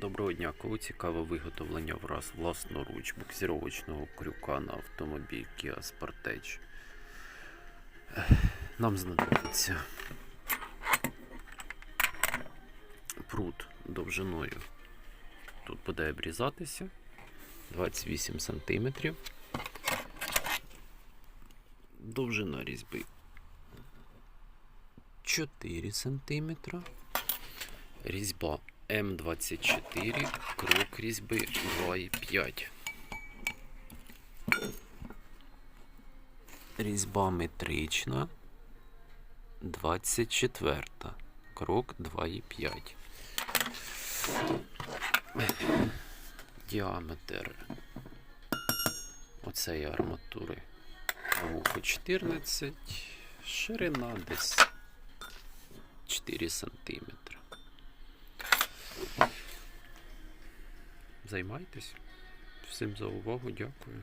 Доброго дня, кого цікаве виготовлення враз власноруч буксировочного крюка на автомобіль Kia Sportage. Нам знадобиться прут довжиною. Тут буде обрізатися 28 см. Довжина різьби 4 см. Різьба М24, крок різьби 2,5. Різьба метрична 24. Крок 2,5. Діаметр оцеї арматури вухо 14, ширина десь 4 сантиметри. Займайтесь. Всім за увагу, дякую.